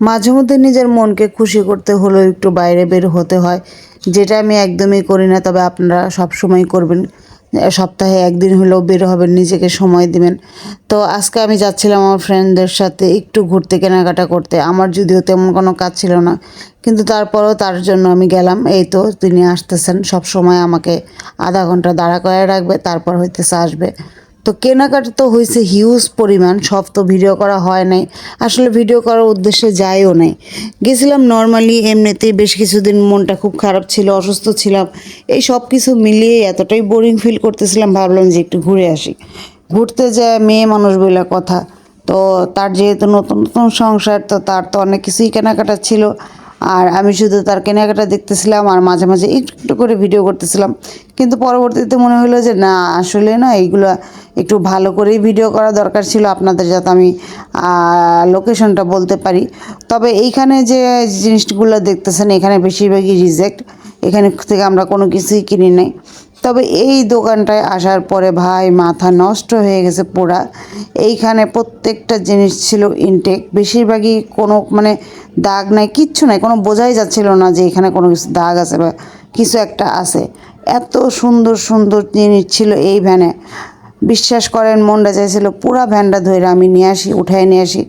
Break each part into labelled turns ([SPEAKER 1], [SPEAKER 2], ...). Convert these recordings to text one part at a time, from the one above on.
[SPEAKER 1] মাঝে মধ্যে নিজের মনকে খুশি করতে হলেও একটু বাইরে বের হতে হয়। যেটা আমি একদমই করি না, তবে আপনারা সব সময় করবেন সপ্তাহে একদিন হলেও বের হবেন, নিজেকে সময় দিবেন। তো আজকে আমি যাচ্ছিলাম আমার ফ্রেন্ডদের সাথে একটু ঘুরতে, কেনাকাটা করতে। আমার যদিও তেমন কোনো কাজ ছিল না, কিন্তু তারপরেও তার জন্য আমি গেলাম। এই তো তিনি আসতেছেন। সব সময় আমাকে আধা ঘণ্টা দাঁড়া করে রাখবে, তারপর হইতেছে আসবে। তো কেনাকাটা তো হয়েছে হিউজ পরিমাণ, সব তো ভিডিও করা হয় নাই। আসলে ভিডিও করার উদ্দেশ্যে যাইও নাই। গেছিলাম নর্মালি এমনিতেই বেশ কিছুদিন মনটা খুব খারাপ ছিল, অসুস্থ ছিলাম। এই সব কিছু মিলিয়ে এতটাই বোরিং ফিল করতেছিলাম, ভাবলাম যে একটু ঘুরে আসি। ঘুরতে যায় মেয়ে মানুষ বলে কথা। তো তার যেহেতু নতুন নতুন সংসার, তো তার তো অনেক কিছুই কেনাকাটা ছিল। আর আমি শুধু তার কেনাকাটা দেখতেছিলাম আর মাঝে মাঝে একটু একটু করে ভিডিও করতেছিলাম। কিন্তু পরবর্তীতে মনে হলো যে, না, আসলে না, এইগুলো একটু ভালো করেই ভিডিও করা দরকার ছিল আপনাদের যাতে আমি লোকেশনটা বলতে পারি। তবে এইখানে যে জিনিসগুলো দেখতেছেন, এখানে বেশিরভাগই রিজেক্ট। এখানে থেকে আমরা কোনো কিছুই কিনি নাই। তবে এই দোকানটায় আসার পরে ভাই মাথা নষ্ট হয়ে গেছে পোড়া এইখানে প্রত্যেকটা জিনিস ছিল ইনটেক বেশিরভাগই কোনো মানে দাগ নাই, কিচ্ছু নাই, কোনো বোঝাই যাচ্ছিল না যে এখানে কোনো কিছু দাগ আছে বা কিছু একটা আছে। এত সুন্দর সুন্দর জিনিস ছিল এই ভ্যানে বিশ্বাস করেন, মনটা চাইছিল পুরা ভ্যানটা ধরে আমি নিয়ে আসি, উঠায় নিয়ে আসি।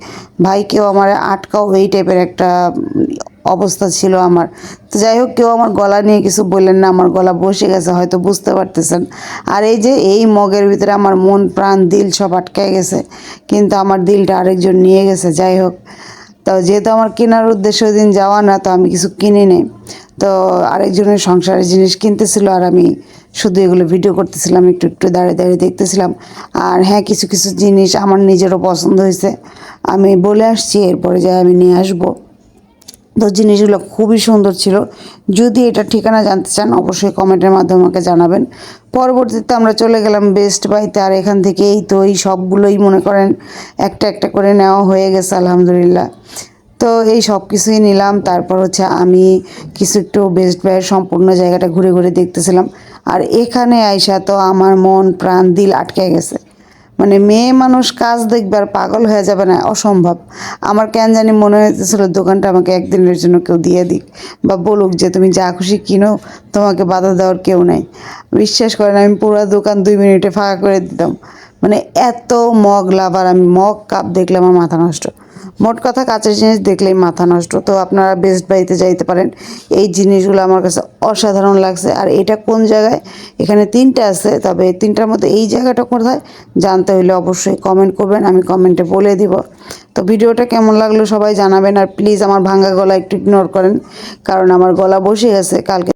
[SPEAKER 1] ভাই, কেউ আমার আটকাও এই টাইপের একটা অবস্থা ছিল আমার। তো যাই হোক, কেউ আমার গলা নিয়ে কিছু বললেন না, আমার গলা বসে গেছে, হয়তো বুঝতে পারতেছেন। আর এই যে এই মগের ভিতরে আমার মন, প্রাণ, দিল সব আটকায় গেছে, কিন্তু আমার দিলটা আরেকজন নিয়ে গেছে, যাই হোক। তো যেহেতু আমার কেনার উদ্দেশ্য ওই দিন যাওয়া না, তো আমি কিছু কিনি নেই। তো আরেকজনের সংসারের জিনিস কিনতেছিল আর আমি শুধু এগুলো ভিডিও করতেছিলাম, একটু একটু দাঁড়িয়ে দাঁড়িয়ে দেখতেছিলাম। আর হ্যাঁ কিছু কিছু জিনিস আমার নিজেরও পছন্দ হয়েছে। আমি বলে আসছি, এরপরে যাই, আমি নিয়ে আসব। তো জিনিসগুলো খুবই সুন্দর ছিল। যদি এটা ঠিকানা জানতে চান, অবশ্যই কমেন্টের মাধ্যমে আমাকে জানাবেন। পরবর্তীতে আমরা চলে গেলাম বেস্ট বাইতে আর এখান থেকে এই তো, এই সবগুলোই মনে করেন একটা একটা করে নেওয়া হয়ে গেছে, আলহামদুলিল্লাহ। তো এই সব কিছুই নিলাম। তারপর হচ্ছে আমি কিছু একটু বেস্ট বাইয়ের সম্পূর্ণ জায়গাটা ঘুরে ঘুরে দেখতেছিলাম। আর এখানে আইসা তো আমার মন, প্রাণ, দিল আটকে গেছে। মানে মেয়ে মানুষ কাজ দেখবে আর পাগল হয়ে যাবে না, অসম্ভব। আমার কেন জানি মনে হইতেছিল, দোকানটা আমাকে একদিনের জন্য কেউ দিয়ে দিক বা বলুক যে, তুমি যা খুশি কিনো, তোমাকে বাধা দেওয়ার কেউ নাই। বিশ্বাস করেন, আমি পুরো দোকান দুই মিনিটে ফাঁকা করে দিতাম। মানে এত মগ লাভার, আমি মগ কাপ দেখলে আমার মাথা নষ্ট। মোট কথা কাঁচের জিনিস দেখলেই মাথা নষ্ট। তো আপনারা বেস্ট বাড়িতে যাইতে পারেন। এই জিনিসগুলো আমার কাছে অসাধারণ লাগছে। আর এটা কোন জায়গায়? এখানে তিনটা আছে। তবে তিনটার মধ্যে এই জায়গাটা কোথায়? জানতে হলে অবশ্যই কমেন্ট করবেন। আমি কমেন্টে বলে দিব। তো ভিডিওটা কেমন লাগল সবাই জানাবেন। আর প্লিজ আমার ভাঙ্গা গলা একটু ইগনোর করেন। কারণ আমার গলা বসে গেছে। কালকে